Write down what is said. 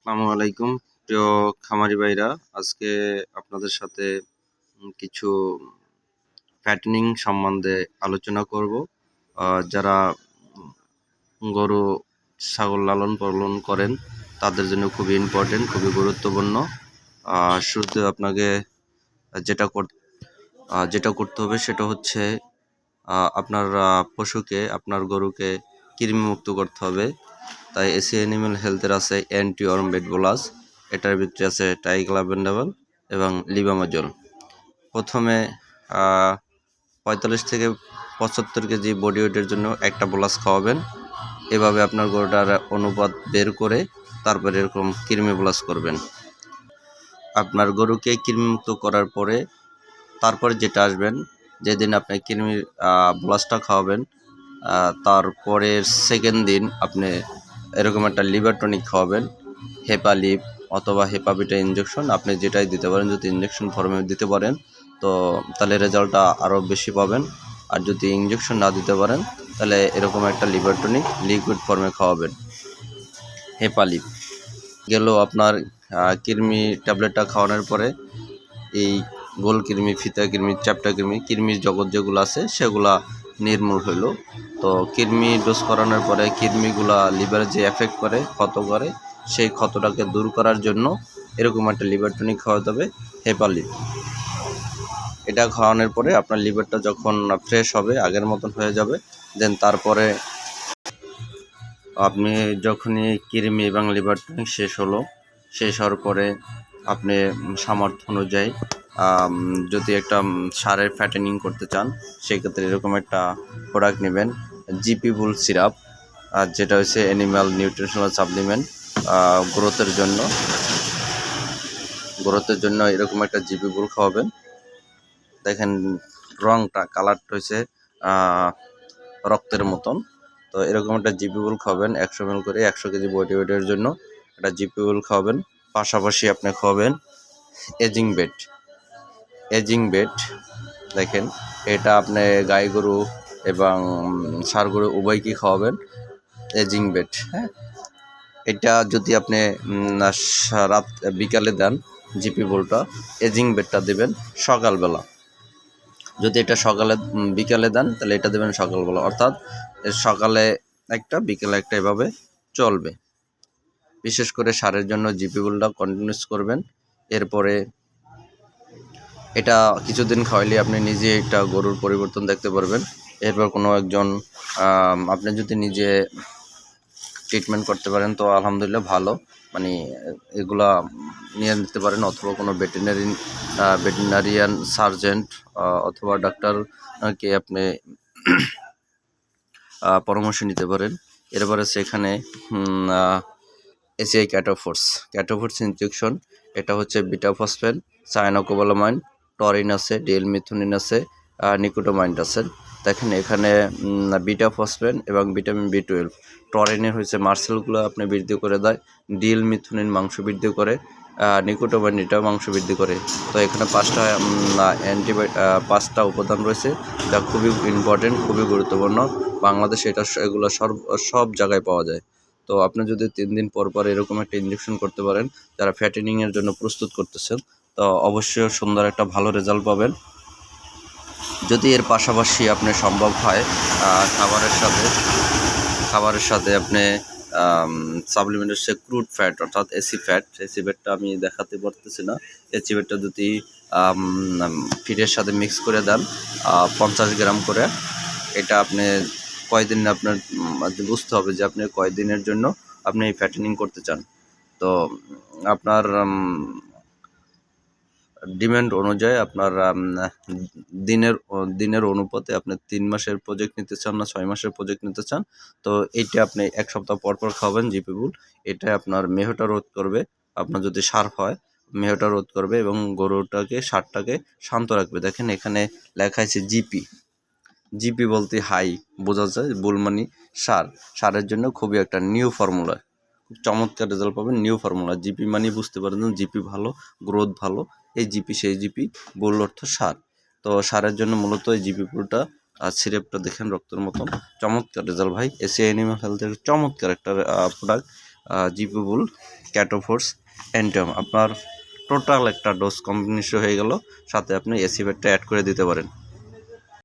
আসসালামু আলাইকুম, প্রিয় খামারি ভাইরা। আজকে আপনাদের সাথে কিছু ফ্যাটনিং সম্বন্ধে আলোচনা করব। যারা গরু ছাগল লালন পালন করেন, তাদের জন্য খুবই ইম্পর্টেন্ট খুবই গুরুত্বপূর্ণ। শুরুতে আপনাকে যেটা কর যেটা করতে হবে সেটা হচ্ছে আপনার পশুকে, আপনার গরুকে কৃমিমুক্ত করতে হবে। তাই এসি অ্যানিমেল হেলথের আছে অ্যান্টি অর্মবেড বোলাস, এটার ভিতরে আছে টাইগ্লাবেন্ডাবল এবং লিবামাজল। প্রথমে পঁয়তাল্লিশ থেকে পঁচাত্তর কেজি বডি ওয়েটের জন্য একটা বোলাস খাওয়াবেন। এভাবে আপনার গরুটার অনুপাত বের করে তারপরে এরকম কৃমি বোলাস করবেন। আপনার গরুকে কৃমিমুক্ত করার পরে তারপরে যেটা আসবেন, যেদিন আপনি কৃমির ব্লাসটা খাওয়াবেন তারপরের সেকেন্ড দিন আপনি এরকম একটা লিভার টনিক খাওয়াবেন হেপালিপ অথবা হেপাবিটা ইঞ্জেকশন আপনি যেটাই দিতে পারেন, যদি ইঞ্জেকশন ফর্মে দিতে পারেন, তো তাহলে রেজাল্টটা আরও বেশি পাবেন। আর যদি ইঞ্জেকশন না দিতে পারেন, তাহলে এরকম একটা লিভার টনিক লিকুইড ফর্মে খাওয়াবেন, হেপা হেপালিপ গেল আপনার কৃমি ট্যাবলেটটা খাওয়ানোর পরে, এই গোল কৃমি, ফিতা কৃমি, চ্যাপটা কৃমি, কৃমির জগৎ যেগুলো আছে, সেগুলা নির্মূল হইল। তো কৃমি ডোজ করানোর পরে কৃমিগুলা লিভারে যে এফেক্ট করে, ক্ষত করে, সেই ক্ষতটাকে দূর করার জন্য এরকম একটা লিভার টনিক খাওয়াতে হবে হেপালিপ এটা খাওয়ানোর পরে আপনার লিভারটা যখন ফ্রেশ হবে, আগের মতন হয়ে যাবে, দেন তারপরে আপনি যখনই কৃমি এবং লিভার টনিক শেষ হলো, শেষ হওয়ার পরে আপনি সামর্থ্য অনুযায়ী যদি একটা সারের ফ্যাটেনিং করতে চান সেক্ষেত্রে এরকম একটা প্রোডাক্ট নেবেন জিপি বুল সিরাপ আর যেটা হচ্ছে অ্যানিম্যাল নিউট্রিশনাল সাপ্লিমেন্ট গ্রোথের জন্য। গ্রোথের জন্য এরকম একটা জিপি বুল খাওয়াবেন। দেখেন রংটা কালারটা আহ, রক্তের মতন। তো এরকম একটা জিপি বুল খাওয়াবেন একশো এমএল করে একশো কেজি বডি ওয়েটের জন্য। একটা জিপি বুল খাওয়াবেন পাশাপাশি আপনি খাওয়াবেন এজিং বেড এজিং বেড, দেখেন। এটা আপনি গাই গরু এবং ষাঁড় গরু উভয়কে খাওয়াবেন, এজিং বেড হ্যাঁ। এটা যদি আপনি রাত, বিকালে দেন জিপি বোলটা, এজিং বেডটা দেবেন সকালবেলা। যদি এটা সকালে বিকালে দেন, তাহলে এটা দেবেন সকালবেলা। অর্থাৎ সকালে একটা, বিকেলে একটা এভাবে চলবে। বিশেষ করে সারের জন্য জিপি বোলটা কন্টিনিউস করবেন। এরপরে এটা কিছুদিন খাওয়াইলে আপনি নিজে একটা গরুর পরিবর্তন দেখতে পারবেন। এরপর কোনো একজন আপনি যদি নিজে ট্রিটমেন্ট করতে পারেন, তো আলহামদুলিল্লাহ ভালো। মানে এগুলা নিয়ে নিতে পারেন অথবা কোনো ভেটেনারি ভেটেনারিয়ান সার্জেন্ট অথবা ডাক্তারকে আপনি পরামর্শ নিতে পারেন। এরপরে সেখানে এসিআই ক্যাটোফোর্স ক্যাটোফোর্স ইনজেকশন এটা হচ্ছে বিটাফসফেন সাইনোকোবালামাইন টরিন আছে ডিএল মিথুনিন আছে নিকোটোমাইন্ড আছে। দেখেন এখানে বিটা ফসফেন এবং ভিটামিন বি টুয়েলভ। টরিনের হচ্ছে মার্সেলগুলো আপনি বৃদ্ধি করে দেয় ডিএল মিথুনিন মাংস বৃদ্ধি করে নিকোটোমাইন এটাও মাংস বৃদ্ধি করে। তো এখানে পাঁচটা অ্যান্টিবায়োটিক পাঁচটা উপাদান রয়েছে, যা খুবই ইম্পর্টেন্ট খুবই গুরুত্বপূর্ণ। বাংলাদেশে এটা এগুলো সব সব জায়গায় পাওয়া যায়। তো আপনি যদি তিন দিন পর পর এরকম একটা ইঞ্জেকশন করতে পারেন, যারা ফ্যাটেনিংয়ের জন্য প্রস্তুত করতেছেন তো অবশ্যই সুন্দর একটা ভালো রেজাল্ট পাবেন। যদি এর পাশাপাশি আপনি সম্ভব হয় খাবারের সাথে খাবারের সাথে আপনি সাপ্লিমেন্ট হচ্ছে ক্রুড ফ্যাট অর্থাৎ এসি ফ্যাট এসি ফ্যাটটা আমি দেখাতে পারতেছি না। এসি ফ্যাটটা যদি ফিডের সাথে মিক্স করে দেন পঞ্চাশ গ্রাম করে, এটা আপনি কয়দিন আপনার বুঝতে হবে যে আপনি কয়দিনের জন্য আপনি ফ্যাটেনিং করতে চান। তো আপনার ডিমান্ড অনুযায়ী আপনার দিনের দিনের অনুপাতে আপনি তিন মাসের প্রজেক্ট নিতে চান না, ছয় মাসের প্রজেক্ট নিতে চান, তো এইটা আপনি এক সপ্তাহ পর পর খাবেন জিপি বুল এটা আপনার মেহটা রোধ করবে, আপনার যদি সার হয়, মেহটা রোধ করবে এবং গরুটাকে, সারটাকে শান্ত রাখবে। দেখেন এখানে লেখা আছে জিপি জিপি বলতে হাই বোঝা যায় বুলমানি সার। সারের জন্য খুবই একটা নিউ ফর্মুলা খুব চমৎকার রেজাল্ট পাবেন নিউ ফর্মুলা জিপি মানে বুঝতে পারেন জিপি ভালো গ্রোথ ভালো। এই জিপি, সেই জিপি বুল অর্থ সার। তো সারের জন্য মূলত এই জিপি পুরোটা আর সিরেপটা দেখেন রক্তের মতন চমৎকার রেজাল্ট ভাই। এসি অ্যানিমাল হেলথের চমৎকার একটা প্রোডাক্ট জিপিবুল, ক্যাটোফোর্স অ্যান্টম আপনার টোটাল একটা ডোজ কম্বিনেশন হয়ে গেল। সাথে আপনি এসি ব্যাটটা অ্যাড করে দিতে পারেন।